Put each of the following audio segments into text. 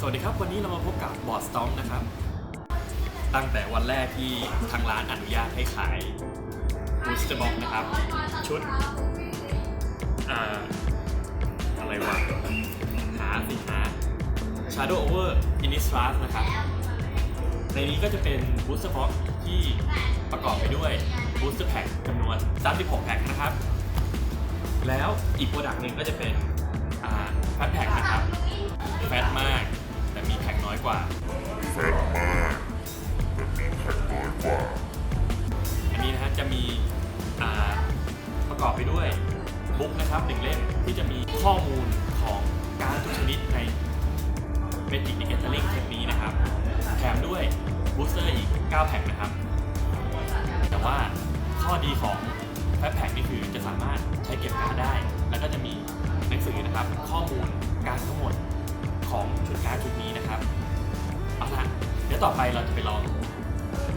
สวัสดีครับ วันนี้เรามาพบกับบอร์ดสต็อกนะครับ ตั้งแต่วันแรกที่ทางร้านอนุญาตให้ขายบูสเตอร์บ็อกนะครับ ชุดอ่าอะไรวะหาสิหา Shadow Over Innistrad นะครับ ในนี้ก็จะเป็นบูสเตอร์บ็อกที่ประกอบไปด้วยบูสเตอร์แพ็คจำนวน 36 แพ็คนะครับ แล้วอีกโปรดักต์หนึ่งก็จะเป็นแฟตแพ็คนะครับแฟตมาก อยกว่าแฟนมากแต่มีแพ็คน้อยกว่า อันนี้นะฮะจะมีอ่าประกอบไปด้วยบุ๊กนะครับหนึ่งเล่มที่จะมีข้อมูลของการทุกชนิดในเมจิกดิเกตเตอร์ลิงเทปนี้นะครับ แถมด้วยบูสเตอร์อีก 9แพ็คนะครับ แต่ว่าข้อดีของแฟตแพ็คนี่คือจะสามารถใช้เก็บการ์ดได้ แล้วก็จะมีหนังสือนะครับ ข้อมูลการทั้งหมดของชุดการ์ดชุดนี้นะครับ เอาละเดี๋ยวต่อไปเราจะไปลอง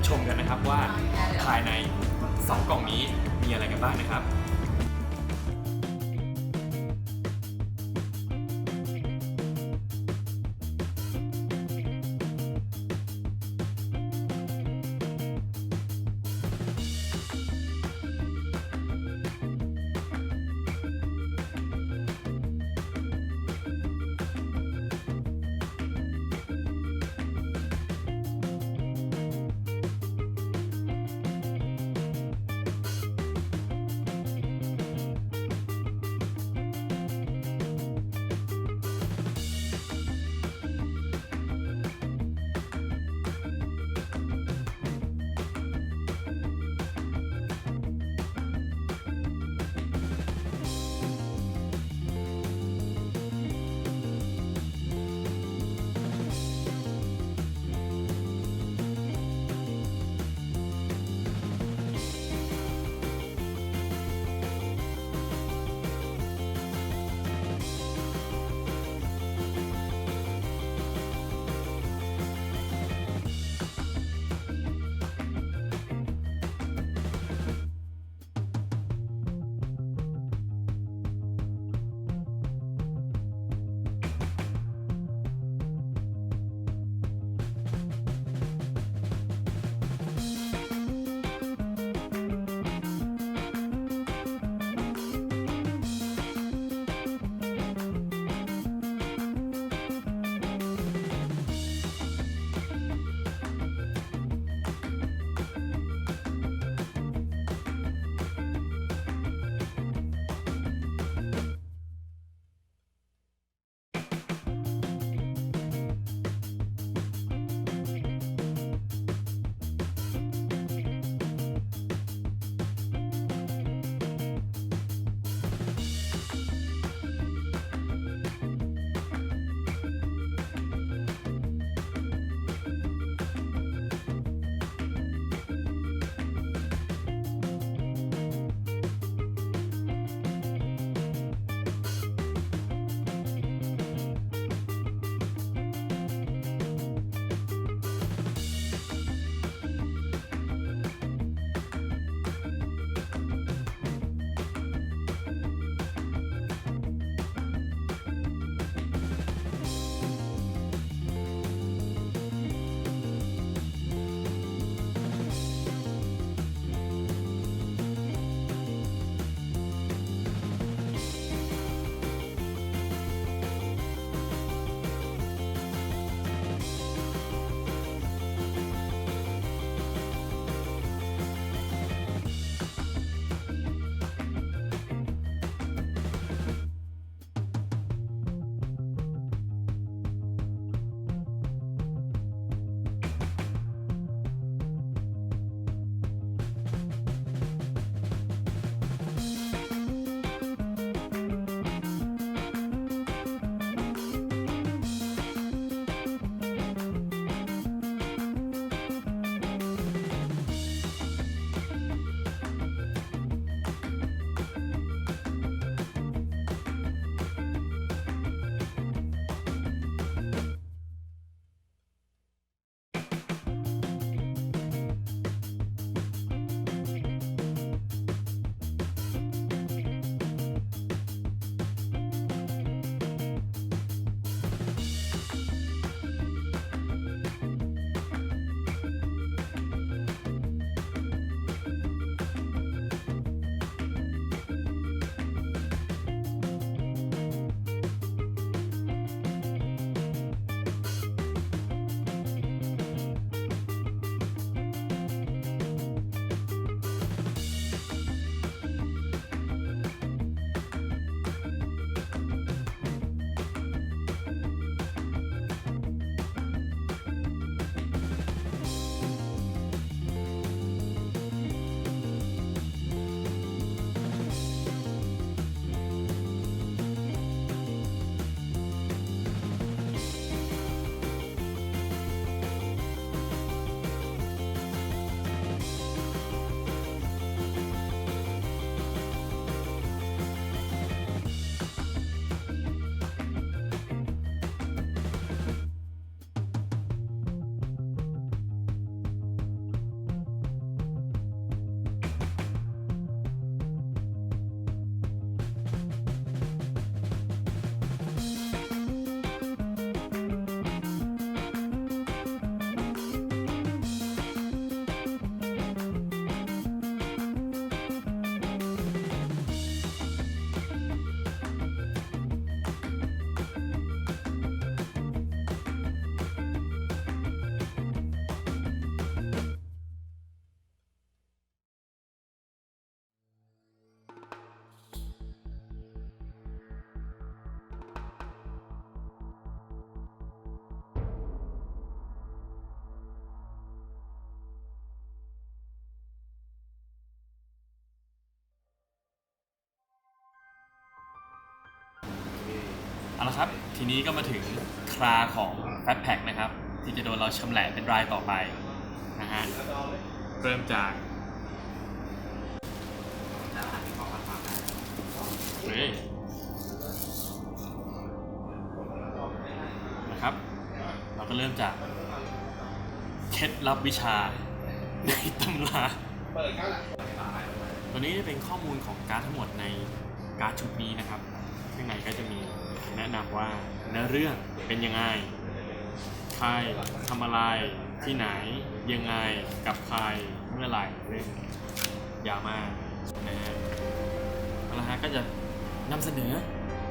ชมกันนะครับว่าภายใน 2 กล่องนี้มีอะไรกันบ้างนะครับ ทีนี้ก็มาถึงคราของแฟตแพ็กนะครับ ที่จะโดนเราชำแหละเป็นรายต่อไปนะฮะเริ่มจากเฮ้ยนะครับ เราก็เริ่มจากเคล็ดลับวิชาในตำราตัวนี้จะเป็นข้อมูลของการ์ดทั้งหมดในการ์ดชุดนี้นะครับข้างในก็จะมี แนะนำว่าเนื้อเรื่องเป็นยังไงใครทำอะไรที่ไหนยังไงกับใครเมื่อไหร่ซึ่องยาวมากนะฮะเอาละฮะก็จะนำเสนอ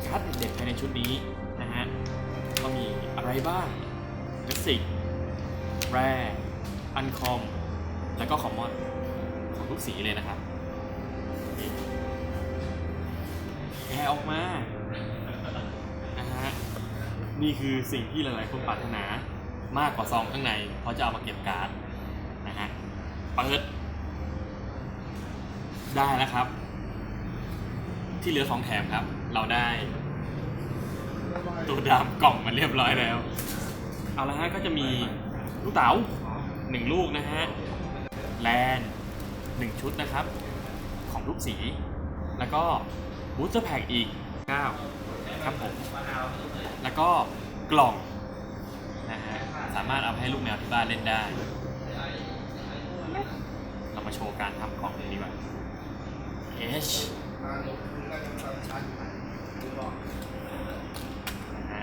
การ์ดเด็ดภายในชุดนี้นะฮะก็มีอะไรบ้างเมสิกแร่อันคอม แล้วก็คอมมอนของทุกสีเลยนะครับแกะออกมา นี่คือสิ่งที่หลายๆคนปรารถนามากกว่าซองข้างในเพราะจะเอามาเก็บการ์ดนะฮะเปิดได้แล้วครับ ที่เหลือของแถมครับ เราได้ ตัวดามกล่องมาเรียบร้อยแล้ว เอาละฮะก็จะมีลูกเต๋าหนึ่งลูกนะฮะแลนหนึ่งชุดนะครับ ของทุกสี แล้วก็บูสเตอร์แพ็กอีก 9 ครับผม แล้วก็กล่องนะฮะสามารถเอาไปให้ลูกแมวที่บ้านเล่นได้ เรามาโชว์การทำกล่องกันดีกว่า H นะฮะ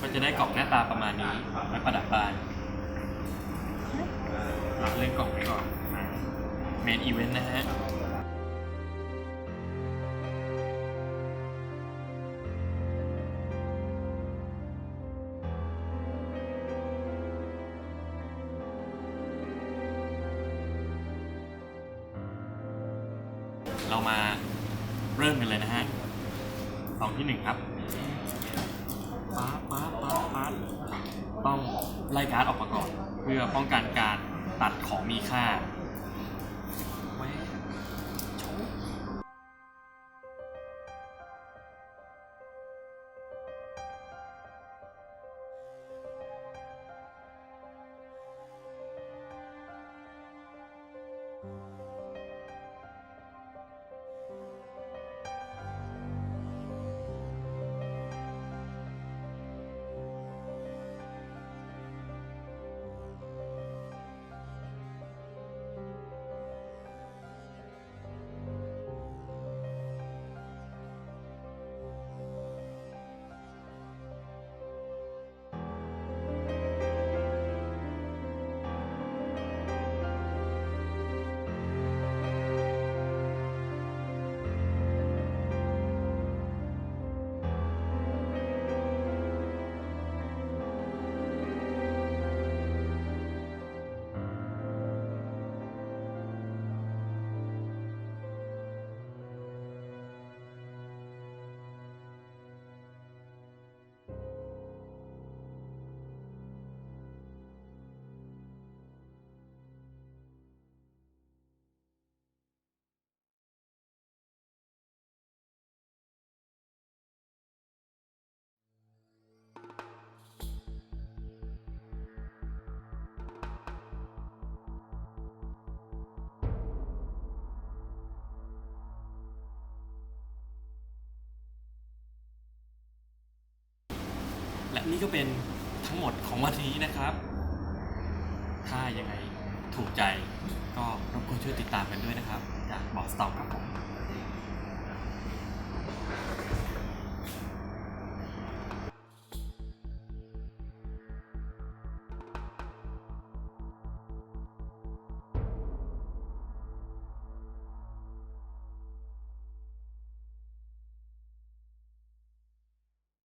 ก็จะได้กล่องหน้าตาประมาณนี้ไว้ประดับบ้านเราเล่นกล่องไปก่อนเมนอีเวนต์นะฮะ เรามาเริ่มกันเลยนะฮะสองที่หนึ่งครับป๊าป๊าป๊าป๊าต้องไล่การ์ดออกมาก่อน เพื่อป้องกันการตัดของมีค่า นี่ก็เป็นทั้งหมดของวันนี้นะครับ ถ้ายังไงถูกใจก็รบกวนช่วยติดตามกันด้วยนะครับ จากบอสตอมครับผม